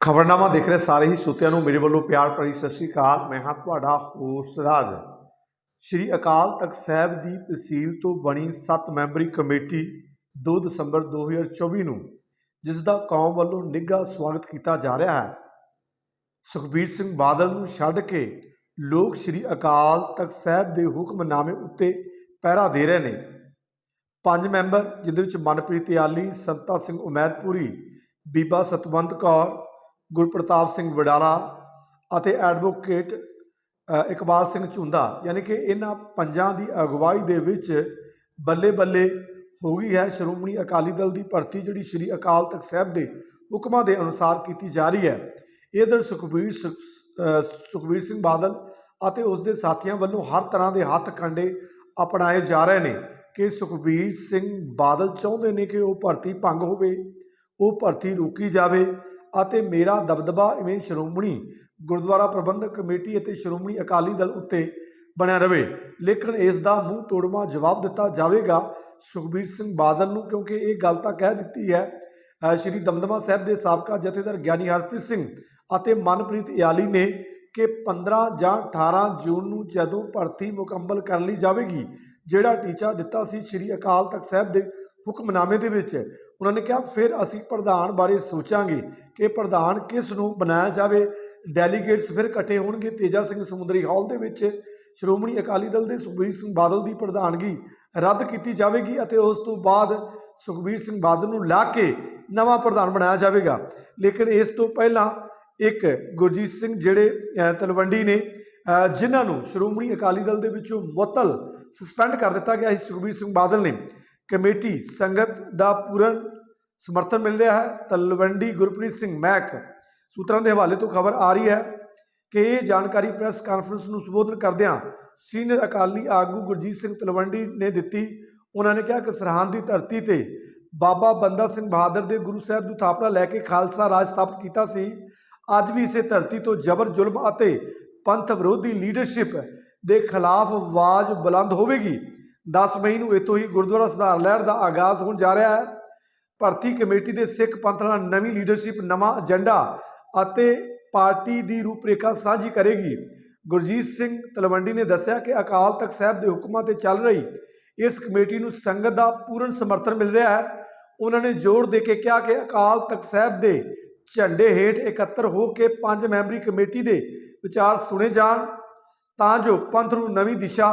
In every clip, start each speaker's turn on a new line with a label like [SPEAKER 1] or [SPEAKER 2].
[SPEAKER 1] ਖਬਰਨਾਮਾ ਦੇਖ ਰਹੇ, ਸਾਰੇ ਹੀ ਸਰੋਤਿਆਂ ਨੂੰ ਮੇਰੇ ਵੱਲੋਂ ਪਿਆਰ ਭਰੀ ਸਤਿ ਸ਼੍ਰੀ ਅਕਾਲ। ਮੈਂ ਹਾਂ ਤੁਹਾਡਾ ਹੋਸ ਰਾਜ। ਸ਼੍ਰੀ ਅਕਾਲ ਤਖਤ ਸਾਹਿਬ ਦੀ ਤਹਿਸੀਲ ਤੋਂ ਬਣੀ 7 ਮੈਂਬਰੀ ਕਮੇਟੀ 2 ਦਸੰਬਰ 2024 ਨੂੰ, ਜਿਸ ਦਾ ਕੌਮ ਵੱਲੋਂ ਨਿੱਘਾ ਸਵਾਗਤ ਕੀਤਾ ਜਾ ਰਿਹਾ ਹੈ। ਸੁਖਬੀਰ ਸਿੰਘ ਬਾਦਲ ਨੂੰ ਛੱਡ ਕੇ ਲੋਕ ਸ਼੍ਰੀ ਅਕਾਲ ਤਖਤ ਸਾਹਿਬ ਦੇ ਹੁਕਮਨਾਮੇ ਉੱਤੇ ਪਹਿਰਾ ਦੇ ਰਹੇ ਨੇ। ਪੰਜ ਮੈਂਬਰ ਜਿਹਦੇ ਵਿੱਚ ਮਨਪ੍ਰੀਤ ਆਲੀ ਸੰਤਾ ਸਿੰਘ ਉਮੈਦਪੁਰੀ, ਬੀਬਾ ਸਤਵੰਤ ਕੌਰ ਗੁਰਪ੍ਰਤਾਪ ਸਿੰਘ ਵਡਾਲਾ ਅਤੇ ਐਡਵੋਕੇਟ ਇਕਬਾਲ ਸਿੰਘ ਝੁੰਦਾ। ਯਾਨੀ ਕਿ ਇਹਨਾਂ ਪੰਜਾਂ ਦੀ ਅਗਵਾਈ ਦੇ ਵਿੱਚ ਬੱਲੇ ਬੱਲੇ ਹੋ ਗਈ ਹੈ। ਸ਼੍ਰੋਮਣੀ ਅਕਾਲੀ ਦਲ ਦੀ ਭਰਤੀ ਜਿਹੜੀ ਸ਼੍ਰੀ ਅਕਾਲ ਤਖਤ ਸਾਹਿਬ ਦੇ ਹੁਕਮਾਂ ਦੇ ਅਨੁਸਾਰ ਕੀਤੀ ਜਾ ਰਹੀ ਹੈ। ਇਧਰ ਸੁਖਬੀਰ ਸ- ਸੁਖਬੀਰ ਸਿੰਘ ਬਾਦਲ ਅਤੇ ਉਸ ਦੇ ਸਾਥੀਆਂ ਵੱਲੋਂ ਹਰ ਤਰ੍ਹਾਂ ਦੇ ਹੱਥ ਕੰਡੇ ਅਪਣਾਏ ਜਾ ਰਹੇ ਨੇ ਕਿ ਸੁਖਬੀਰ ਸਿੰਘ ਬਾਦਲ ਚਾਹੁੰਦੇ ਨੇ ਕਿ ਉਹ ਭਰਤੀ ਭੰਗ ਹੋਵੇ, ਉਹ ਭਰਤੀ ਰੋਕੀ ਜਾਵੇ। ਅਤੇ ਮੇਰਾ ਦਬਦਬਾ ਇਵੇਂ ਸ਼੍ਰੋਮਣੀ ਗੁਰਦੁਆਰਾ ਪ੍ਰਬੰਧਕ ਕਮੇਟੀ ਅਤੇ ਸ਼੍ਰੋਮਣੀ ਅਕਾਲੀ ਦਲ ਉੱਤੇ ਬਣਿਆ ਰਵੇ। ਲੇਕਿਨ ਇਸ ਦਾ ਮੂੰਹ ਤੋੜਵਾ ਜਵਾਬ ਦਿੱਤਾ ਜਾਵੇਗਾ ਸੁਖਬੀਰ ਸਿੰਘ ਬਾਦਲ ਨੂੰ, ਕਿਉਂਕਿ ਇਹ ਗੱਲ ਤਾਂ ਕਹਿ ਦਿੱਤੀ ਹੈ ਸ਼੍ਰੀ ਦਮਦਮਾ ਸਾਹਿਬ ਦੇ ਸਾਬਕਾ ਜਥੇਦਾਰ ਗਿਆਨੀ ਹਰਪ੍ਰੀਤ ਸਿੰਘ ਅਤੇ ਮਨਪ੍ਰੀਤ ਇਆਲੀ ਨੇ ਕਿ 15 ਜਾਂ 18 ਜੂਨ ਨੂੰ ਜਦੋਂ ਭਰਤੀ ਮੁਕੰਮਲ ਕਰ ਲਈ ਜਾਵੇਗੀ, ਜਿਹੜਾ ਟੀਚਾ ਦਿੱਤਾ ਸੀ ਸ਼੍ਰੀ ਅਕਾਲ ਤਖਤ ਸਾਹਿਬ ਦੇ ਹੁਕਮਨਾਮੇ ਦੇ ਵਿੱਚ ਉਹਨਾਂ ਨੇ ਕਿਹਾ, ਫਿਰ ਅਸੀਂ ਪ੍ਰਧਾਨ ਬਾਰੇ ਸੋਚਾਂਗੇ ਕਿ ਪ੍ਰਧਾਨ ਕਿਸ ਨੂੰ ਬਣਾਇਆ ਜਾਵੇ। ਡੈਲੀਗੇਟਸ ਫਿਰ ਇਕੱਠੇ ਹੋਣਗੇ। ਤੇਜਾ ਸਿੰਘ ਸਮੁੰਦਰੀ ਹਾਲ ਦੇ ਵਿੱਚ ਸ਼੍ਰੋਮਣੀ ਅਕਾਲੀ ਦਲ ਦੇ ਸੁਖਬੀਰ ਸਿੰਘ ਬਾਦਲ ਦੀ ਪ੍ਰਧਾਨਗੀ ਰੱਦ ਕੀਤੀ ਜਾਵੇਗੀ ਅਤੇ ਉਸ ਤੋਂ ਬਾਅਦ ਸੁਖਬੀਰ ਸਿੰਘ ਬਾਦਲ ਨੂੰ ਲਾ ਕੇ ਨਵਾਂ ਪ੍ਰਧਾਨ ਬਣਾਇਆ ਜਾਵੇਗਾ। ਲੇਕਿਨ ਇਸ ਤੋਂ ਪਹਿਲਾਂ ਇੱਕ ਗੁਰਜੀਤ ਸਿੰਘ ਜਿਹੜੇ ਤਲਵੰਡੀ ਨੇ ਜਿਨ੍ਹਾਂ ਨੂੰ ਸ਼੍ਰੋਮਣੀ ਅਕਾਲੀ ਦਲ ਦੇ ਵਿੱਚੋਂ ਮੁਅੱਤਲ ਸਸਪੈਂਡ ਕਰ ਦਿੱਤਾ ਗਿਆ ਸੀ ਸੁਖਬੀਰ ਸਿੰਘ ਬਾਦਲ ਨੇ। ਕਮੇਟੀ ਸੰਗਤ ਦਾ ਪੂਰਨ ਸਮਰਥਨ ਮਿਲ ਰਿਹਾ ਹੈ। ਤਲਵੰਡੀ ਗੁਰਪ੍ਰੀਤ ਸਿੰਘ ਮੈਕ ਸੂਤਰਾਂ ਦੇ ਹਵਾਲੇ ਤੋਂ ਖਬਰ ਆ ਰਹੀ ਹੈ ਕਿ ਇਹ ਜਾਣਕਾਰੀ ਪ੍ਰੈਸ ਕਾਨਫਰੰਸ ਨੂੰ ਸੰਬੋਧਨ ਕਰਦਿਆਂ ਸੀਨੀਅਰ ਅਕਾਲੀ ਆਗੂ ਗੁਰਜੀਤ ਸਿੰਘ ਤਲਵੰਡੀ ਨੇ ਦਿੱਤੀ। ਉਹਨਾਂ ਨੇ ਕਿਹਾ ਕਿ ਸਰਹੰਦ ਦੀ ਧਰਤੀ ਤੇ ਬਾਬਾ ਬੰਦਾ ਸਿੰਘ ਬਹਾਦਰ ਦੇ ਗੁਰੂ ਸਾਹਿਬ ਦੀ ਥਾਪੜਾ ਲੈ ਕੇ ਖਾਲਸਾ ਰਾਜ ਸਥਾਪਿਤ ਕੀਤਾ ਸੀ। ਅੱਜ ਵੀ ਇਸੇ ਧਰਤੀ ਤੋਂ ਜ਼ਬਰ ਜ਼ੁਲਮ ਅਤੇ ਪੰਥ ਵਿਰੋਧੀ ਲੀਡਰਸ਼ਿਪ ਦੇ ਖਿਲਾਫ ਆਵਾਜ਼ ਬੁਲੰਦ ਹੋਵੇਗੀ। 10 ਮਈ ਨੂੰ ਇੱਥੋਂ ਹੀ ਗੁਰਦੁਆਰਾ ਸੁਧਾਰ ਲਹਿਰ ਦਾ ਆਗਾਜ਼ ਹੋਣ ਜਾ ਰਿਹਾ ਹੈ। ਭਰਤੀ ਕਮੇਟੀ ਦੇ ਸਿੱਖ ਪੰਥ ਨਾਲ ਨਵੀਂ ਲੀਡਰਸ਼ਿਪ ਨਵਾਂ ਏਜੰਡਾ ਅਤੇ ਪਾਰਟੀ ਦੀ ਰੂਪਰੇਖਾ ਸਾਂਝੀ ਕਰੇਗੀ। ਗੁਰਜੀਤ ਸਿੰਘ ਤਲਵੰਡੀ ਨੇ ਦੱਸਿਆ ਕਿ ਅਕਾਲ ਤਖਤ ਸਾਹਿਬ ਦੇ ਹੁਕਮਾਂ ਤੇ ਚੱਲ ਰਹੀ ਇਸ ਕਮੇਟੀ ਨੂੰ ਸੰਗਤ ਦਾ ਪੂਰਨ ਸਮਰਥਨ ਮਿਲ ਰਿਹਾ ਹੈ। ਉਹਨਾਂ ਨੇ ਜ਼ੋਰ ਦੇ ਕੇ ਕਿਹਾ ਕਿ ਅਕਾਲ ਤਖਤ ਸਾਹਿਬ ਦੇ ਝੰਡੇ ਹੇਠ ਇਕੱਤਰ ਹੋ ਕੇ ਪੰਜ ਮੈਂਬਰੀ ਕਮੇਟੀ ਦੇ ਵਿਚਾਰ ਸੁਣੇ ਜਾਣ ਤਾਂ ਜੋ ਪੰਥ ਨੂੰ ਨਵੀਂ ਦਿਸ਼ਾ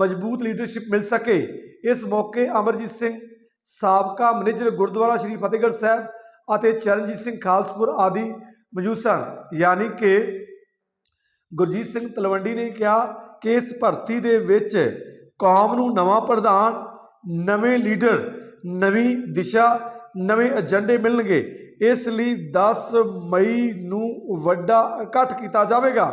[SPEAKER 1] ਮਜ਼ਬੂਤ ਲੀਡਰਸ਼ਿਪ ਮਿਲ ਸਕੇ। ਇਸ ਮੌਕੇ ਅਮਰਜੀਤ ਸਿੰਘ, ਸਾਬਕਾ ਮੈਨੇਜਰ ਗੁਰਦੁਆਰਾ ਸ਼੍ਰੀ ਫਤਿਹਗੜ੍ਹ ਸਾਹਿਬ ਅਤੇ ਚਰਨਜੀਤ ਸਿੰਘ ਖਾਲਸਪੁਰ ਆਦਿ ਮੌਜੂਦ ਸਨ। ਯਾਨੀ ਕਿ ਗੁਰਜੀਤ ਸਿੰਘ ਤਲਵੰਡੀ ਨੇ ਕਿਹਾ ਕਿ ਇਸ ਭਰਤੀ ਦੇ ਵਿੱਚ ਕੌਮ ਨੂੰ ਨਵਾਂ ਪ੍ਰਧਾਨ, ਨਵੇਂ ਲੀਡਰ ਨਵੀਂ ਦਿਸ਼ਾ, ਨਵੇਂ ਏਜੰਡੇ ਮਿਲਣਗੇ। ਇਸ ਲਈ 10 ਮਈ ਨੂੰ ਵੱਡਾ ਇਕੱਠ ਕੀਤਾ ਜਾਵੇਗਾ।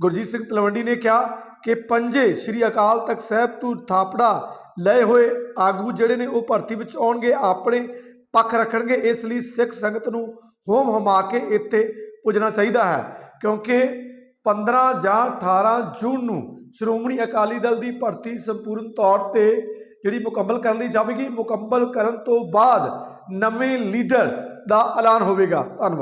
[SPEAKER 1] ਗੁਰਜੀਤ ਸਿੰਘ ਤਲਵੰਡੀ ਨੇ ਕਿਹਾ ਕਿ ਪੰਜੇ ਸ੍ਰੀ ਅਕਾਲ ਤਖਤ ਸਾਹਿਬ ਤੋਂ ਥਾਪੜਾ ਲਏ ਹੋਏ ਆਗੂ ਜਿਹੜੇ ਨੇ ਉਹ ਭਰਤੀ ਵਿੱਚ ਆਉਣਗੇ, ਆਪਣੇ ਪੱਖ ਰੱਖਣਗੇ। ਇਸ ਲਈ ਸਿੱਖ ਸੰਗਤ ਨੂੰ ਹੋਮ ਹਮਾ ਕੇ ਇੱਥੇ ਪੁੱਜਣਾ ਚਾਹੀਦਾ ਹੈ, ਕਿਉਂਕਿ 15 ਜਾਂ 18 ਜੂਨ ਨੂੰ ਸ਼੍ਰੋਮਣੀ ਅਕਾਲੀ ਦਲ ਦੀ ਭਰਤੀ ਸੰਪੂਰਨ ਤੌਰ ਤੇ ਜਿਹੜੀ ਮੁਕੰਮਲ ਕਰ ਲਈ ਜਾਵੇਗੀ। ਮੁਕੰਮਲ ਕਰਨ ਤੋਂ ਬਾਅਦ ਨਵੇਂ ਲੀਡਰ ਦਾ ਐਲਾਨ ਹੋਵੇਗਾ। ਧੰਨਵਾਦ।